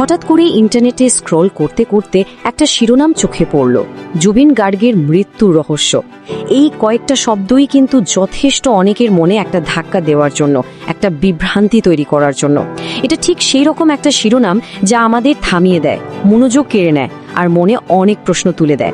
হঠাৎ করে ইন্টারনেটে স্ক্রল করতে করতে একটা শিরোনাম চোখে পড়ল, জুবিন গার্গের মৃত্যুর রহস্য। এই কয়েকটা শব্দই কিন্তু যথেষ্ট অনেকের মনে একটা ধাক্কা দেওয়ার জন্য, একটা বিভ্রান্তি তৈরি করার জন্য। এটা ঠিক সেই রকম একটা শিরোনাম যা আমাদের থামিয়ে দেয়, মনোযোগ কেড়ে নেয়, আর মনে অনেক প্রশ্ন তুলে দেয়।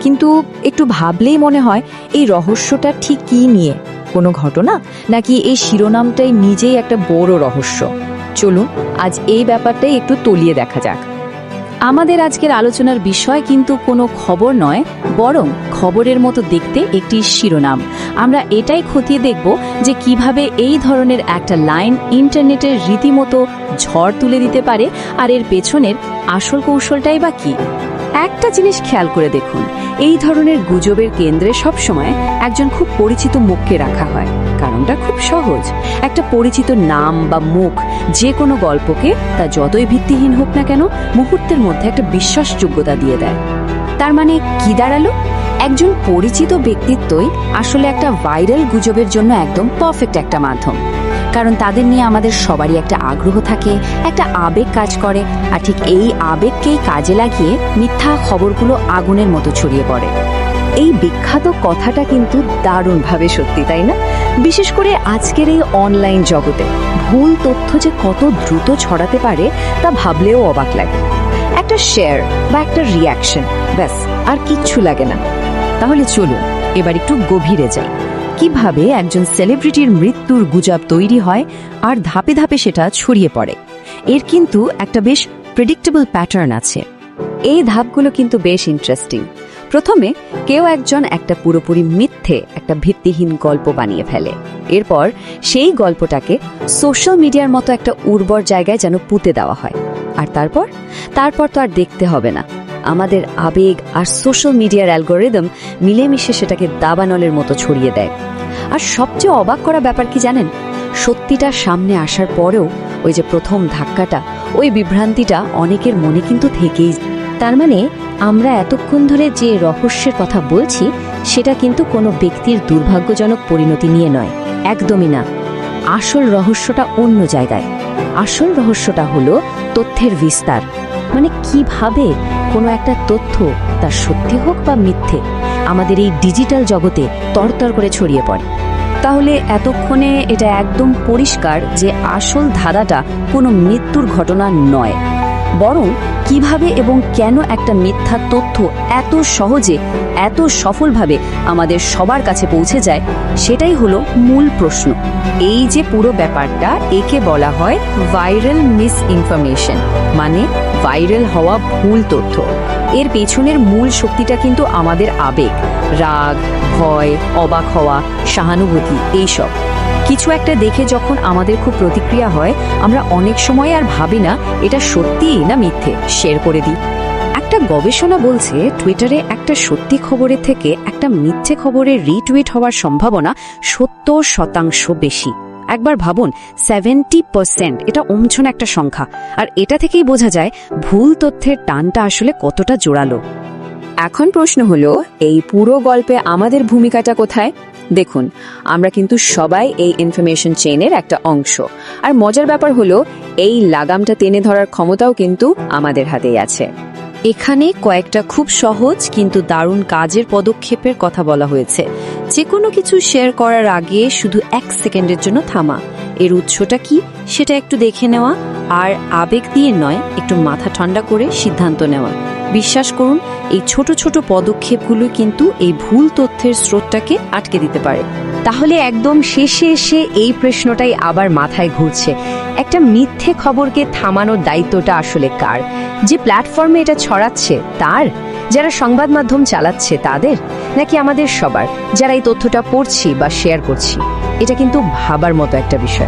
কিন্তু একটু ভাবলেই মনে হয়, এই রহস্যটা ঠিক কী নিয়ে? কোনো ঘটনা? নাকি এই শিরোনামটাই নিজেই একটা বড় রহস্য? চলুন, আজ এই ব্যাপারটাই একটু তলিয়ে দেখা যাক। আমাদের আজকের আলোচনার বিষয় কিন্তু কোনো খবর নয়, বরং খবরের মতো দেখতে একটি শিরোনাম। আমরা এটাই খতিয়ে দেখব যে কীভাবে এই ধরনের একটা লাইন ইন্টারনেটের রীতিমতো ঝড় তুলে দিতে পারে, আর এর পেছনের আসল কৌশলটাই বা কি। একটা জিনিস খেয়াল করে দেখুন, এই ধরনের গুজবের কেন্দ্রে সবসময় একজন খুব পরিচিত মুখকে রাখা হয়। কারণটা খুব সহজ। একটা পরিচিত নাম বা মুখ যে কোনো গল্পকে তা যতই ভিত্তিহীন হোক না কেন, মুহূর্তের মধ্যে একটা বিশ্বাসযোগ্যতা দিয়ে দেয়। তার মানে কি দাঁড়াল? একজন পরিচিত ব্যক্তিত্বই আসলে একটা ভাইরাল গুজবের জন্য একদম পারফেক্ট একটা মাধ্যম। কারণ তাদের নিয়ে আমাদের সবারই একটা আগ্রহ থাকে, একটা আবেগ কাজ করে, আর ঠিক এই আবেগকেই কাজে লাগিয়ে মিথ্যা খবরগুলো আগুনের মতো ছড়িয়ে পড়ে। এই বিখ্যাত কথাটা কিন্তু দারুণভাবে সত্যি, তাই না? বিশেষ করে আজকের এই অনলাইন জগতে ভুল তথ্য যে কত দ্রুত ছড়াতে পারে, তা ভাবলেও অবাক লাগে। একটা শেয়ার বা একটা রিয়াকশন ব্যাস, আর কিচ্ছু লাগে না। তাহলে চলুন, এবার একটু গভীরে যাই। কীভাবে একজন সেলিব্রিটির মৃত্যুর গুজব তৈরি হয় আর ধাপে ধাপে সেটা ছড়িয়ে পড়ে। এর কিন্তু একটা বেশ প্রেডিক্টেবল প্যাটার্ন আছে। এই ধাপগুলো কিন্তু বেশ ইন্টারেস্টিং প্রথমে কেউ একজন একটা পুরোপুরি মিথ্যে, একটা ভিত্তিহীন গল্প বানিয়ে ফেলে। এরপর সেই গল্পটাকে সোশ্যাল মিডিয়ার মতো একটা উর্বর জায়গায় যেন পুঁতে দেওয়া হয়। আর তারপর? তারপর তো আর দেখতে হবে না। আমাদের আবেগ আর সোশ্যাল মিডিয়ার অ্যালগোরিদম মিলেমিশে সেটাকে দাবানলের মতো ছড়িয়ে দেয়। আর সবচেয়ে অবাক করা ব্যাপার কি জানেন? সত্যিটা সামনে আসার পরেও ওই যে প্রথম ধাক্কাটা, ওই বিভ্রান্তিটা অনেকের মনে কিন্তু থেকেই তার মানে আমরা এতক্ষণ ধরে যে রহস্যের কথা বলছি, সেটা কিন্তু কোনো ব্যক্তির দুর্ভাগ্যজনক পরিণতি নিয়ে নয়। একদমই না। আসল রহস্যটা অন্য জায়গায়। আসল রহস্যটা হলো তথ্যের বিস্তার। মানে কীভাবে কোনো একটা তথ্য তার সত্যি হোক বা মিথ্যে আমাদের এই ডিজিটাল জগতে তরতর করে ছড়িয়ে পড়ে। তাহলে এতক্ষণে এটা একদম পরিষ্কার যে আসল ধাঁধাটা কোনো মৃত্যুর ঘটনা নয়। বরং কীভাবে এবং কেন একটা মিথ্যা তথ্য এত সহজে, এত সফলভাবে আমাদের সবার কাছে পৌঁছে যায়, সেটাই হলো মূল প্রশ্ন। এই যে পুরো ব্যাপারটা, একে বলা হয় ভাইরাল মিস ইনফরমেশন মানে ভাইরাল হওয়া ভুল তথ্য। এর পেছনের মূল শক্তিটা কিন্তু আমাদের আবেগ, রাগ, ভয়, অবাক হওয়া, সহানুভূতি, এইসব। কিছু একটা দেখে যখন আমাদের খুব প্রতিক্রিয়া হয়, আমরা অনেক সময় আর ভাবি না, এটা সত্যি না মিথ্যে, শেয়ার করে দিই। একটা গবেষণা বলছে টুইটারে একটা সত্যি খবরের থেকে একটা মিথ্যে খবরের রিটুইট হওয়ার সম্ভাবনা সত্তর শতাংশ বেশি। একবার ভাবুন, সেভেন্টি পার্সেন্ট, এটা অমছন একটা সংখ্যা। আর এটা থেকেই বোঝা যায়, ভুল তথ্যের টানটা আসলে কতটা জোরালো। এখন প্রশ্ন হলো, এই পুরো গল্পে আমাদের ভূমিকাটা কোথায়? দেখুন, আমরা কিন্তু সবাই এই ইনফরমেশন চেইনের একটা অংশ। আর মজার ব্যাপার হলো, এই লাগামটা টেনে ধরার ক্ষমতাও কিন্তু আমাদের হাতেই আছে। এখানে কয়েকটা খুব সহজ কিন্তু দারুণ কাজের পদক্ষেপের কথা বলা হয়েছে। যে কোনো কিছু শেয়ার করার আগে শুধু এক সেকেন্ডের জন্য থামা। এর উৎসটা কি, সেটা একটু দেখে নেওয়া। আর আবেগ দিয়ে নয়, একটু মাথা ঠান্ডা করে সিদ্ধান্ত নেওয়া। বিশ্বাস করুন, এই ছোট ছোট পদক্ষেপগুলো কিন্তু এই ভুল তথ্যের স্রোতটাকে আটকে দিতে পারে। তাহলে একদম শেষে এসে এই প্রশ্নটাই আবার মাথায় ঘুরছে। একটা মিথ্যে খবরকে থামানোর দায়িত্বটা আসলে কার? যে প্ল্যাটফর্মে এটা ছড়াচ্ছে, তার? যারা সংবাদ মাধ্যম চালাচ্ছে, তাদের? নাকি আমাদের সবার? যারা এই তথ্যটা পড়ছি বা শেয়ার করছি? এটা কিন্তু ভাবার মতো একটা বিষয়।